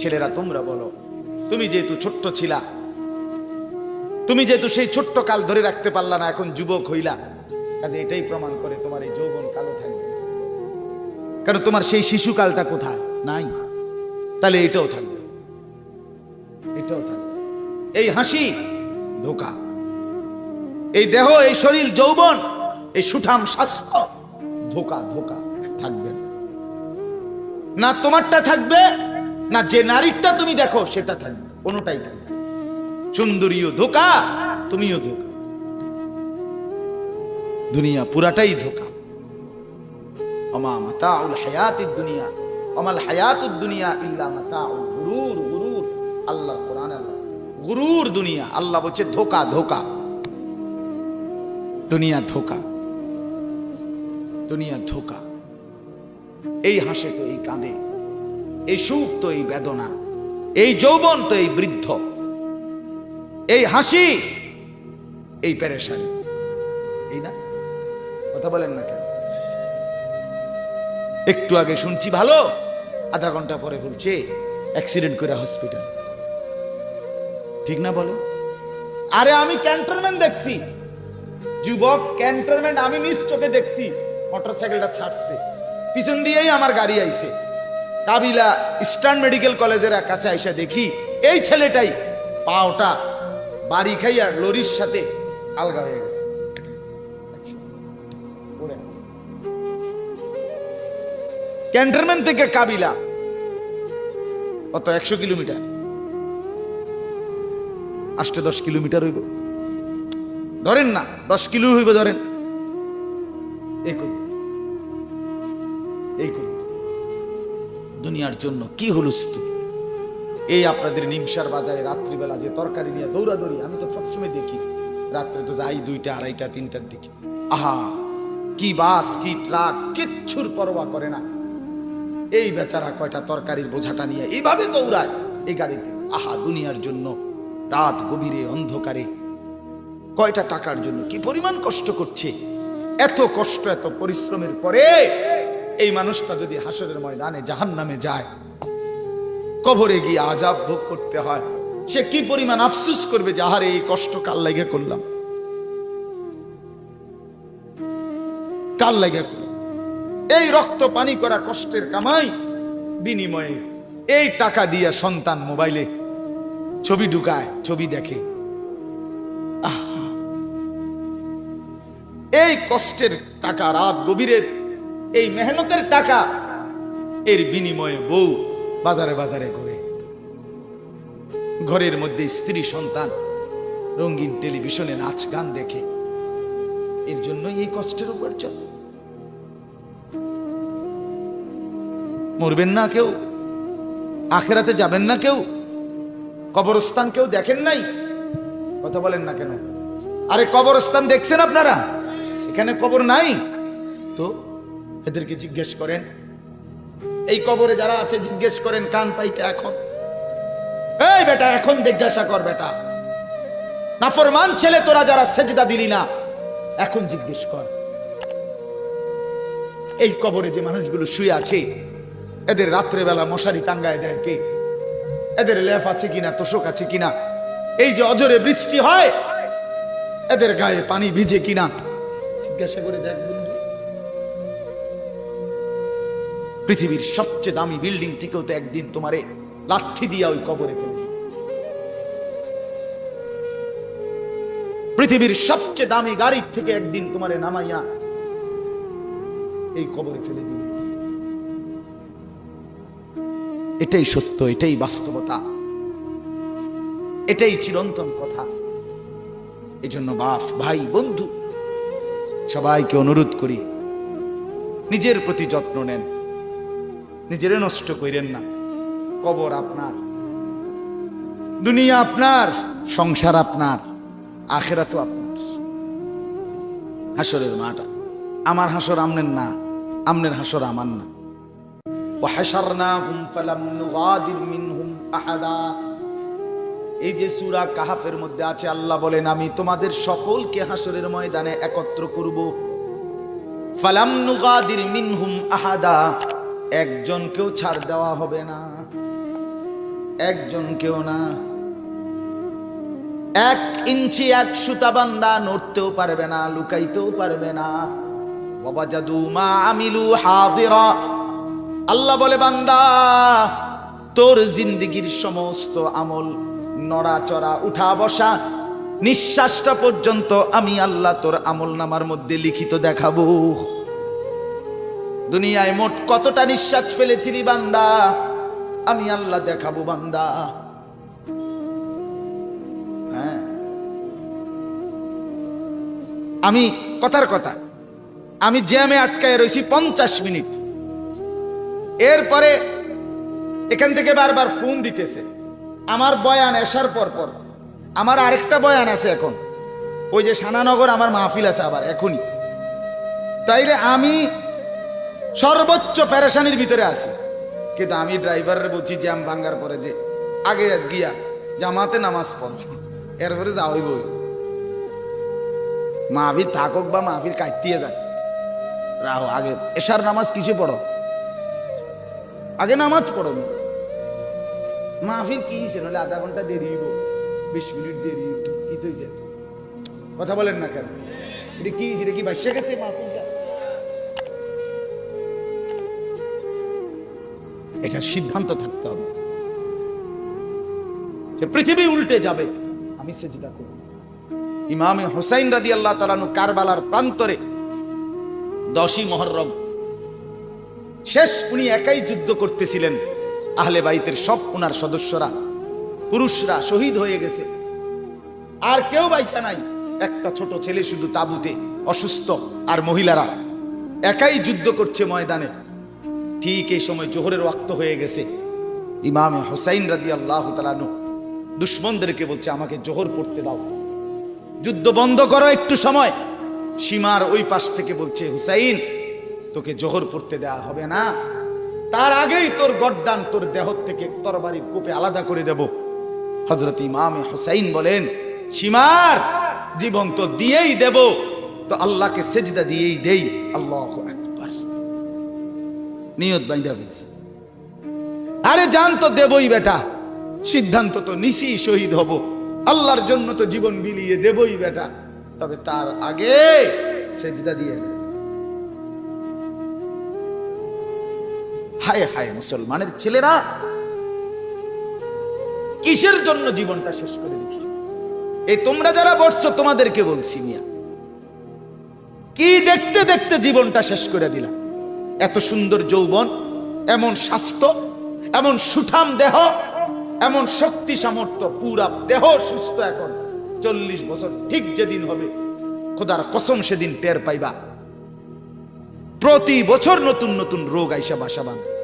ছেলেরা, তোমরা বলো, তুমি যেহেতু ছোট্ট ছিলা, তুমি যেহেতু সেই ছোট্ট কাল ধরে রাখতে পারলা না, এখন যুবক হইলা, কাজে এটাই প্রমাণ করে তোমার এই যৌবন কালো থাকবে। কারণ তোমার সেই শিশুকালটা কোথায়? নাই। তাহলে এটাও থাকবে। এটাও থাকবে। এই হাসি, ধোকা। এই দেহ, এই শরীর, যৌবন, এই সুঠাম স্বাস্থ্য, ধোকা ধোকা, থাকবে না। তোমারটা থাকবে না যে নারীরটা তুমি দেখো, সেটা থাকবে, কোনোটাই থাকবে। সুন্দরীও ধোকা, তুমিও ধোকা। দুনিয়া পুরাটাই ধোকা। অমা মাতাউল হায়াতিদ দুনিয়া, অমাল হায়াতুদ দুনিয়া ইল্লা মাতাউল গুরুর গুরুর। আল্লাহ কোরআন গুরুর দুনিয়া, আল্লাহ বলছে ধোকা ধোকা। দুনিয়া ধোকা। দুনিয়া ধোকা। এই হাসে তো এই কাঁদে। এই সুখ তো এই বেদনা, এই যৌবন তো এই বৃদ্ধ, এই হাসি, এই পেরেশানি। এই না? কথা বলেন না কেন? একটু আগে শুনছি ভালো, আধা ঘণ্টা পরে বলছে অ্যাক্সিডেন্ট করে হসপিটাল ঠিক না বলো? আরে আমি ক্যান্টনমেন্ট দেখছি। যুবক ক্যান্টনমেন্ট আমি নিজ চোখে দেখছি। মোটরসাইকেলটা ছাড়ছে। পিছন দিয়েই আমার গাড়ি আইছে। কাবিলা ইস্টার্ন মেডিকেল কলেজের কাছে আইসা দেখি এই ছেলেটাই পাওটা বাড়ি খাইয়া লরির সাথে আলগা হয়ে গেছে। আচ্ছা, ক্যান্টনমেন্ট থেকে কাবিলা অত একশো কিলোমিটার। আষ্টে দশ কিলোমিটার হইব। ধরেন না দশ কিলো হইব ধরেন। এই দুনিয়ার জন্য কি হুলস্থুল এই আপনাদের নিমসার বাজারে রাত্রিবেলা যে তরকারি নিয়ে দৌড়াদৌড়ি, আমি তো সবসময় দেখি। রাত্রে তো যাই দুইটা, আড়াইটা, তিনটার দিকে। আহা, কি বাস, কি ট্রাক, কিচ্ছুর পরোয়া করে না। এই বেচারা কয়টা তরকারির বোঝাটা নিয়ে এইভাবে দৌড়ায় এই গাড়িতে। আহা, দুনিয়ার জন্য রাত গভীরে অন্ধকারে। কয়টা টাকার জন্য কি পরিমাণ কষ্ট করছে? এত কষ্ট, এত পরিশ্রমের পরে এই মানুষটা যদি হাসরের ময়দানে জাহান নামে যায়, কবরে গিয়ে আজাব ভোগ করতে হয়, সে কি পরিমাণ আফসুস করবে যে, আহারে, এই কষ্ট কাল লাগে করলাম? কাল লাগে এই রক্ত পানি করা কষ্টের কামাই বিনিময়ে এই টাকা দিয়ে সন্তান মোবাইলে ছবি ঢুকায়, ছবি দেখে। এই কষ্টের টাকা রাত গভীরের এই মেহনতের টাকা এর বিনিময়ে বউ বাজারে বাজারে করে ঘরের মধ্যে স্ত্রী সন্তান, রঙিন টেলিভিশনে নাচ গান দেখে। এর জন্য এই কষ্টের উপার্জন। মরবেন না কেউ, আখেরাতে যাবেন না কেউ, কবরস্থান কেউ দেখেন নাই? কথা বলেন না কেন? আরে কবরস্থান দেখছেন আপনারা? এখানে কবর নাই? তো এদেরকে জিজ্ঞেস করেন, এই কবরে যারা আছে, জিজ্ঞেস করেন, কান পাইতে এখন? এই বেটা, এখন জিজ্ঞাসা কর বেটা। নাফরমান ছেলে, তোরা যারা সেজদা দিলি না, এখন জিজ্ঞেস কর। এই কবরে যে মানুষগুলো শুয়ে আছে, এদের রাত্রেবেলা মশারি টাঙ্গায় দেয় কে? এদের লেফ আছে কিনা, তোষক আছে কিনা? এই যে অজরে বৃষ্টি হয়, এদের গায়ে পানি ভিজে কিনা? জিজ্ঞাসা করে দেখ। পৃথিবীর সবচেয়ে দামি বিল্ডিং থেকেও তো একদিন তোমারে লাথি দিয়া ওই কবরে ফেলে পৃথিবীর সবচেয়ে দামি গাড়ির থেকে একদিন তোমারে নামাইয়া এই কবরে ফেলে দিবে। এটাই সত্য, এটাই বাস্তবতা। এটাই চিরন্তন কথা। এই জন্য বাপ, ভাই, বন্ধু, সবাইকে অনুরোধ করি, নিজের প্রতি যত্ন নেন। নিজেরে নষ্ট করেন না। কবর আপনার, দুনিয়া আপনার, সংসার আপনার আখেরা তো আপনার। হাসরের মাটা আমার হাসর আমনের না, আমনের হাসর আমার না। এই যে সুরা কাহাফের মধ্যে আছে, আল্লাহ বলেন, আমি তোমাদের সকলকে হাসরের ময়দানে একত্র করব। ফালাম নুগাদির মিনহুম আহাদা। একজনকেও ছাড় দেওয়া হবে না। একজন কেউ না। এক ইঞ্চি, এক সুতা বান্দা নড়তেও পারবে না, লুকাইতেও পারবে না। বাবা জাদু মা আমিলু হাদিরা। আল্লাহ বলে, বান্দা, তোর জিন্দিগির সমস্ত আমল নড়াচড়া, উঠা বসা, নিঃশ্বাসটা পর্যন্ত আমি আল্লাহ তোর আমল নামার মধ্যে লিখিত দেখাবো। দুনিয়ায় মোট কতটা নিঃশ্বাস ফেলেছিলি বান্দা? আমি আল্লাহ দেখাবো বান্দা। হ্যাঁ। আমি, কথার কথা, আমি জ্যামে আটকায় রয়েছি পঞ্চাশ মিনিট। এরপরে এখান থেকে বারবার ফোন দিতেছে। আমার বয়ান আসার পর পর। আমার আরেকটা বয়ান আছে এখন। ওই যে সানানগর, আমার মাহফিল আছে আবার, এখনই। তাইলে আমি সর্বোচ্চ প্যারেশানির ভিতরে আছি। কিন্তু আমি ড্রাইভারের বলছি জ্যাম ভাঙ্গার পরে যে আগে গিয়া জামাতে নামাজ পড়, এরপরে যা হইব মাহফিল থাকুক বা মাহফিল কাটতিয়ে যাক। রাহো, আগে এশার নামাজ কিসে পড়ো? আগে নামাজ পড়ো। মাহফিল কি নাহলে আধা ঘণ্টা দেরি হইব, বিশ মিনিট দেরি হইব, কি তো কথা বলেন না কেন? এটা কি? এটা কি বাসে গেছে মাহফিলটা এটা সিদ্ধান্ত থাকতে হবে। যে পৃথিবী উল্টে যাবে, আমি সেজদা করব। ইমামে হোসাইন রাদি আল্লাহ তালানু কারবালার প্রান্তরে দশই মহরম, শেষ উনি একাই যুদ্ধ করতেছিলেন। আহলে বাইতের সব উনার সদস্যরা, পুরুষরা শহীদ হয়ে গেছে। আর কেউ বাইচা নাই। একটা ছোট ছেলে শুধু তাবুতে অসুস্থ, আর মহিলারা একাই যুদ্ধ করছে ময়দানে। ঠিক এই সময় জোহরের ওয়াক্ত হয়ে গেছে। ইমামে হোসাইন রাদি আল্লাহ তালানু দুশ্মনদেরকে বলছে, আমাকে জোহর পড়তে দাও। যুদ্ধ বন্ধ করো একটু সময়। সীমার ওই পাশ থেকে বলছে, হুসাইন, তোকে জোহর পড়তে দেওয়া হবে না। তার আগেই তোর গড্ডান তোর দেহ থেকে তরবারির কোপে আলাদা করে দেব। হজরত ইমামে হুসাইন বলেন, সীমার জীবন তো দিয়েই দেব। তো আল্লাহকে সেজদা দিয়েই দেই। আল্লাহ নিয়ত বাইন্দা বলছে আরে জান তো দেবই বেটা, সিদ্ধান্ত তো নিশি শহীদ হব। আল্লাহর জন্য তো জীবন বিলিয়ে দেবই বেটা, তবে তার আগে সেজদা দিয়ে হায় হায় মুসলমানের ছেলেরা, কিসের জন্য জীবনটা শেষ করে দিচ্ছ এই তোমরা যারা বসছো, তোমাদেরকে বলছি মিয়া, কি দেখতে দেখতে জীবনটা শেষ করে দিলাম? এত সুন্দর যৌবন, এমন স্বাস্থ্য, এমন সুঠাম দেহ, এমন শক্তি সামর্থ্য, পুরা দেহ সুস্থ এখন। চল্লিশ বছর ঠিক যেদিন হবে, খোদার কসম সেদিন টের পাইবা। প্রতি বছর নতুন নতুন রোগ আইসা বাসা বাঁধে।